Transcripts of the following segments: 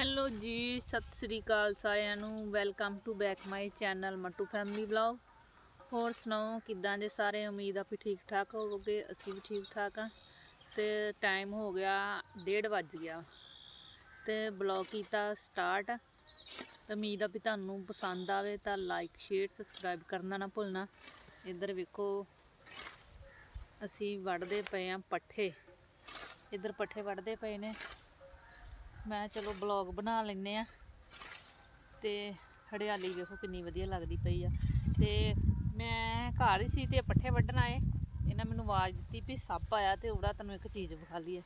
Hello ਜੀ, ਸਤਿ ਸ੍ਰੀ ਅਕਾਲ ਸਾਰਿਆਂ ਨੂੰ। Welcome to back my channel ਮਟੂ family vlog. ਹੋਰ ਸੁਣਾਓ, ਕਿੱਦਾਂ ਜੇ ਸਾਰੇ? ਉਮੀਦ ਆ ਵੀ ਠੀਕ ਠਾਕ ਹੋਵੋਗੇ, ਅਸੀਂ ਵੀ ਠੀਕ ਠਾਕ ਆ। ਤੇ ਟਾਈਮ ਹੋ ਗਿਆ 1:30 ਵੱਜ ਗਿਆ। ਤੇ ਬਲੌਗ ਕੀਤਾ ਸਟਾਰਟ ਉਮੀਦ ਆ ਵੀ ਤੁਹਾਨੂੰ ਪਸੰਦ ਆਵੇ ਤਾਂ ਲਾਈਕ ਸ਼ੇਅਰ ਸਬਸਕ੍ਰਾਈਬ ਕਰਨਾ ਨਾ ਭੁੱਲਣਾ। ਇੱਧਰ ਵੇਖੋ, ਅਸੀਂ ਵੜਦੇ ਪਏ ਆ ਪੱਠੇ। ਇੱਧਰ ਪੱਠੇ ਵੜਦੇ ਪਏ ਨੇ। ਮੈਂ ਚਲੋ ਬਲੌਗ ਬਣਾ ਲੈਨੇ ਆ ਤੇ ਹਰਿਆਲੀ ਵੇਖੋ ਕਿੰਨੀ ਵਧੀਆ ਲੱਗਦੀ ਪਈ ਆ। ਤੇ ਮੈਂ ਘਰ ਹੀ ਸੀ ਤੇ ਪੱਠੇ ਵੱਢਣ ਆਏ। ਇਹਨਾਂ ਮੈਨੂੰ ਆਵਾਜ਼ ਦਿੱਤੀ ਵੀ ਸੱਪ ਆਇਆ ਤੇ ਉਹਦਾ ਤੈਨੂੰ ਇੱਕ ਚੀਜ਼ ਵਿਖਾ ਲਈਏ।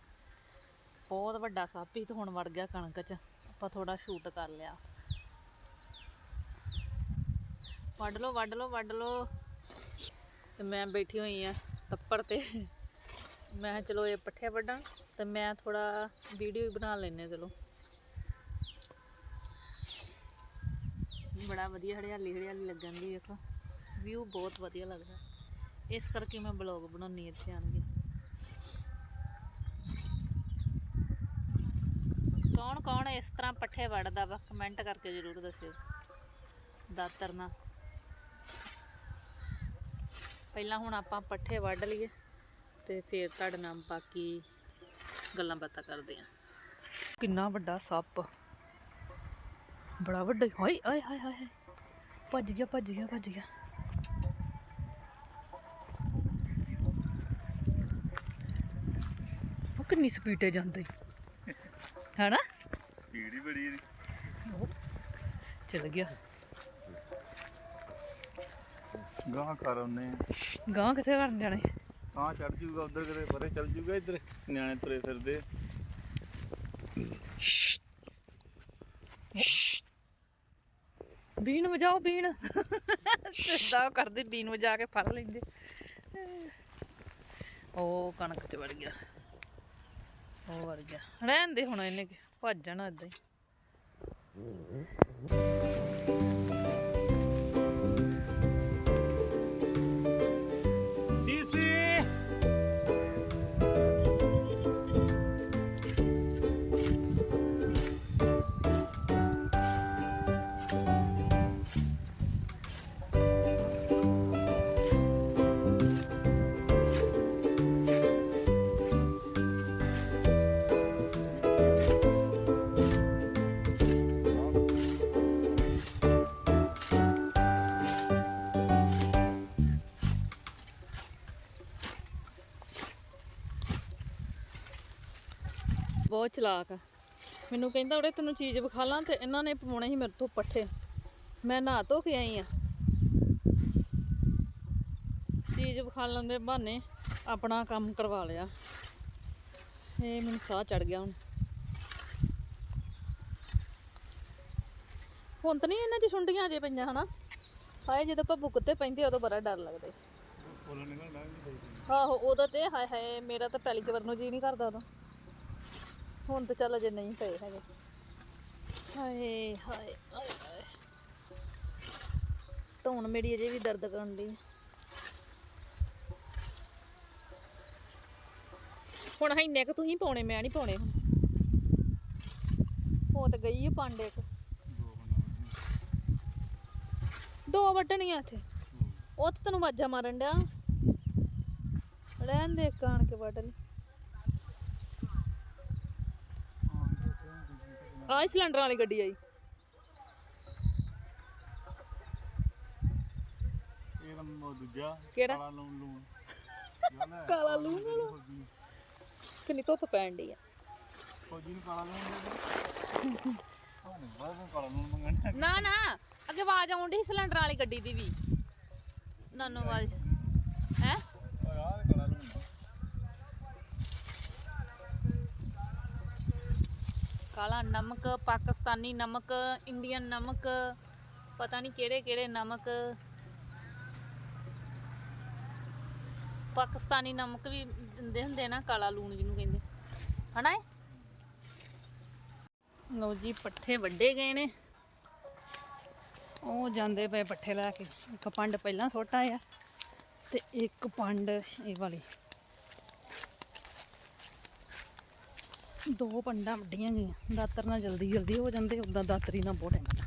ਬਹੁਤ ਵੱਡਾ ਸੱਪ ਹੀ ਤੇ ਹੁਣ ਵੜ ਗਿਆ ਕਣਕ 'ਚ। ਆਪਾਂ ਥੋੜਾ ਸ਼ੂਟ ਕਰ ਲਿਆ। ਵੱਢ ਲਓ ਵੱਢ ਲਓ ਵੱਢ ਲਓ। ਤੇ ਮੈਂ ਬੈਠੀ ਹੋਈ ਆ ਤੱਪੜ ਤੇ। ਮੈਂ ਕਿਹਾ ਚਲੋ ਇਹ ਪੱਠੇ ਵੱਢਾਂ। ਤੇ ਮੈਂ ਥੋੜਾ ਵੀਡੀਓ ਵੀ ਬਣਾ ਲੈਨੇ ਚਲੋ। ਬੜਾ ਵਧੀਆ ਹਰਿਆਲੀ ਹਰਿਆਲੀ ਲੱਗਣ ਦੀ ਵੇਖੋ ਵਿਊ ਬਹੁਤ ਵਧੀਆ ਲੱਗਦਾ ਇਸ ਕਰਕੇ ਮੈਂ ਬਲੌਗ ਬਣਾਉਣੀ ਇੱਥੇ ਆਣ ਕੇ। ਕੌਣ ਕੌਣ ਇਸ ਤਰ੍ਹਾਂ ਪੱਠੇ ਵੜਦਾ ਵਾ ਕਮੈਂਟ ਕਰਕੇ ਜ਼ਰੂਰ ਦੱਸਿਓ। ਦਾਤਰ ਨਾਲ। ਪਹਿਲਾਂ ਹੁਣ ਆਪਾਂ ਪੱਠੇ ਵੱਢ ਲਈਏ ਤੇ ਫਿਰ ਤੁਹਾਡੇ ਨਾਲ ਬਾਕੀ ਗੱਲਾਂ ਬਾਤਾਂ ਕਰਦੇ ਆਂ। ਕਿੰਨਾ ਵੱਡਾ ਸੱਪ। ਬੜਾ ਵੱਡਾ ਹਾਏ ਆਏ ਹਾਏ ਹਾਏ। ਭੱਜ ਗਿਆ ਭੱਜ ਗਿਆ ਭੱਜ ਗਿਆ। ਉਹ ਕਿੰਨੀ ਸਪੀਡ ਤੇ ਜਾਂਦਾ। ਹੈਨਾ? ਸਪੀਡ ਹੀ ਬੜੀ ਇਹਦੀ। ਚਲ ਗਿਆ। ਗਾਂ ਕਰ ਗਾਂ ਕਿੱਥੇ ਕਰਨ ਜਾਣੇ? ਹਾਂ ਚੜ ਜੂਗਾ ਉਧਰ ਕਿਤੇ, ਪਰੇ ਚੱਲ ਜੂਗਾ ਇੱਧਰ। ਨਿਆਣੇ ਤੁਰੇ ਫਿਰਦੇ ਬੀਨ ਵਜਾਓ, ਬੀਨ। ਸਿੱਧਾ ਕਰਦੇ, ਬੀਨ ਵਜਾ ਕੇ ਫੜ ਲੈਂਦੇ। ਉਹ ਕਣਕ ਚ ਵੜ ਗਿਆ। ਉਹ ਵੜ ਗਿਆ। ਰਹਿਣ ਦੇ ਹੁਣ ਇਹਨੇ ਕਿ ਭੱਜ ਜਾਣਾ ਏਦਾਂ ਹੀ। ਬਹੁਤ ਚਲਾਕ ਆ। ਮੈਨੂੰ ਕਹਿੰਦਾ ਉਹਦੇ ਤੈਨੂੰ ਚੀਜ਼ ਵਿਖਾ ਲਾਂ ਤੇ ਇਹਨਾਂ ਨੇ ਪਵਾਉਣੇ ਸੀ ਮੇਰੇ ਤੋਂ ਪੱਠੇ। ਮੈਂ ਨਹਾ ਧੋ ਕੇ ਆਈ ਆ। ਚੀਜ਼ ਵਿਖਾ ਲੈਣ ਦੇ ਬਹਾਨੇ ਆਪਣਾ ਕੰਮ ਕਰਵਾ ਲਿਆ। ਇਹ ਮੈਨੂੰ ਸਾਹ ਚੜ ਗਿਆ ਹੁਣ। ਹੁਣ ਤਾਂ ਨਹੀਂ ਇਹਨਾਂ 'ਚ ਛੁੰਡੀਆਂ ਜੇ ਪਈਆਂ ਹਨਾ? ਹਾਏ ਜਦੋਂ ਆਪਾਂ ਬੁੱਕ ਤੇ ਪੈਂਦੇ ਉਦੋਂ ਬੜਾ ਡਰ ਲੱਗਦਾ ਆਹੋ ਉਦੋਂ ਤੇ ਹਾਏ ਹਾਏ ਮੇਰਾ ਤਾਂ ਪਹਿਲੀ ਚ ਵਰਨ ਨੂੰ ਜੀ ਨਹੀਂ ਕਰਦਾ ਉਦੋਂ। ਹੁਣ ਤਾਂ ਚੱਲ ਅਜੇ ਨਹੀਂ ਪਏ ਹੈਗੇ। ਹਾਏ ਹਾਏ ਹਾਏ ਹਾਏ। ਧੌਣ ਮੇਰੀ ਅਜੇ ਵੀ ਦਰਦ ਕਰਨ ਦੀ ਹੁਣ ਇੰਨੇ ਕੁ ਤੁਸੀਂ ਪਾਉਣੇ ਮੈਂ ਨਹੀਂ ਪਾਉਣੇ ਹੁਣ। ਹੋ ਤਾਂ ਗਈ ਹੈ ਪੰਡ ਇੱਕ। ਦੋ ਵੱਢਣੀਆਂ ਇੱਥੇ। ਉਹ ਤਾਂ ਤੈਨੂੰ ਵਾਜਾ ਮਾਰਨ ਡਿਆ। ਰਹਿਣ ਦੇ ਕਾਣ ਕੇ ਲਈ। ਆਹ ਹੀ ਸਿਲੰਡਰ ਵਾਲੀ ਗੱਡੀ ਆਈ ਇਹ ਦੂਜਾ ਕਿਹੜਾ? ਕਾਲਾ ਲੂਣ ਲੂਣ। ਕਾਲਾ ਲੂਣ ਵਾਲਾ? ਕਿੰਨੀ ਧੁੱਪ ਪੈਣ ਡਈ ਆ। ਫੌਜੀ ਨੂੰ ਕਾਲਾ ਲੂਣ ਦੇ ਦੇ। ਉਹ ਨਹੀਂ ਬਾਅਦ ਵਿੱਚ ਕਾਲਾ ਲੂਣ ਮੰਗਣਾ ਨਾ ਨਾ ਅੱਗੇ ਆਵਾਜ਼ ਆਉਣ ਡਈ ਸੀ ਸਿਲੰਡਰ ਵਾਲੀ ਗੱਡੀ ਦੀ ਵੀ। ਨਾਨੋ ਆਵਾਜ਼ ਹੈ ਓਏ ਆਹ ਤੇ ਕਾਲਾ ਲੂਣ ਆ। ਕਾਲਾ ਨਮਕ, ਪਾਕਿਸਤਾਨੀ ਨਮਕ, ਇੰਡੀਅਨ ਨਮਕ, ਪਤਾ ਨਹੀਂ ਕਿਹੜੇ ਕਿਹੜੇ ਨਮਕ। ਪਾਕਿਸਤਾਨੀ ਨਮਕ ਵੀ ਦਿੰਦੇ ਹੁੰਦੇ ਨਾ, ਕਾਲਾ ਲੂਣ ਜਿਹਨੂੰ ਕਹਿੰਦੇ। ਹਨਾ ਲਓ ਜੀ, ਪੱਠੇ ਵੱਡੇ ਗਏ ਨੇ। ਉਹ ਜਾਂਦੇ ਪਏ ਪੱਠੇ ਲੈ ਕੇ। ਇੱਕ ਪੰਡ ਪਹਿਲਾਂ ਸੁੱਟ ਆ ਤੇ ਇੱਕ ਪੰਡ ਇਹ ਵਾਲੀ। ਦੋ ਪੰਡਾ ਵੱਡੀਆਂ ਗਈਆਂ। ਦਾਤਰ ਨਾਲ ਜਲਦੀ ਜਲਦੀ ਹੋ ਜਾਂਦੇ ਉਦਾਂ ਦਾਤਰੀ ਨਾਲ ਬਹੁਤ ਟਾਈਮ ਲੱਗਦਾ।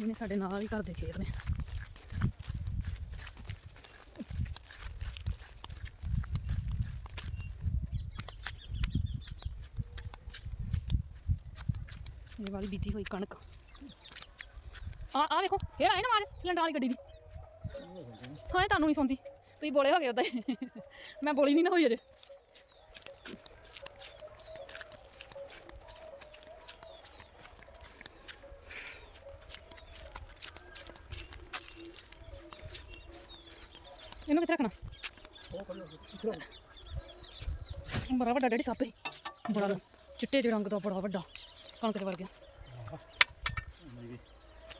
ਇਹਨੇ ਸਾਡੇ ਨਾਲ ਹੀ ਘਰ ਦੇ ਖੇਤ ਨੇ। ਇਹ ਵਾਲੀ ਬੀਜੀ ਹੋਈ ਕਣਕ। ਆ ਆ ਵੇਖੋ ਫੇਰ ਆਏ ਨਾ ਆਵਾਜ਼ ਸਿਲੰਡਰ ਵਾਲੀ ਗੱਡੀ ਦੀ। ਹਾਂ ਤੁਹਾਨੂੰ ਨਹੀਂ ਸੁਣਦੀ ਤੁਸੀਂ ਬੋਲੇ ਹੋ ਗਏ ਉਦਾਂ ਹੀ। ਮੈਂ ਬੋਲੀ ਨਹੀਂ ਨਾ ਹੋਈ ਅਜੇ ਇਹਨੂੰ ਕਿੱਥੇ ਰੱਖਣਾ ਬੜਾ ਵੱਡਾ ਡੈਡੀ ਸੱਪ ਸੀ ਬੜਾ ਚਿੱਟੇ ਜਿਹੇ ਰੰਗ ਦਾ ਬੜਾ ਵੱਡਾ ਕਣਕ ਚ ਵੜ ਗਿਆ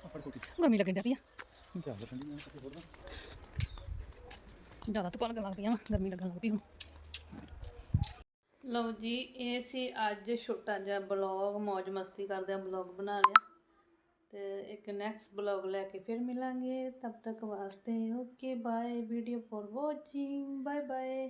ਆਪੜ ਕੋਟੀ ਗਰਮੀ ਲੱਗਣ ਡਿਆ ਪਈ ਆ ਚੱਲ ਪੰਡੀ ਮੈਂ ਕਿੱਥੇ ਫੜਦਾ ਜ਼ਿਆਦਾ ਧੁੱਪਾਂ ਲੱਗਣ ਲੱਗ ਪਈਆਂ ਵਾਂ, ਗਰਮੀ ਲੱਗਣ ਲੱਗ ਪਈ ਹੁਣ। ਲਓ ਜੀ ਇਹ ਸੀ ਅੱਜ ਛੋਟਾ ਜਿਹਾ ਬਲੌਗ ਮौज ਮਸਤੀ ਕਰਦੇ ਆ ਬਲੌਗ ਬਣਾ ਲਿਆ। ਤੇ ਇੱਕ ਨੈਕਸਟ ਬਲੌਗ ਲੈ ਕੇ ਫਿਰ ਮਿਲਾਂਗੇ। ਤਬ ਤੱਕ ਵਾਸਤੇ okay bye video for watching bye bye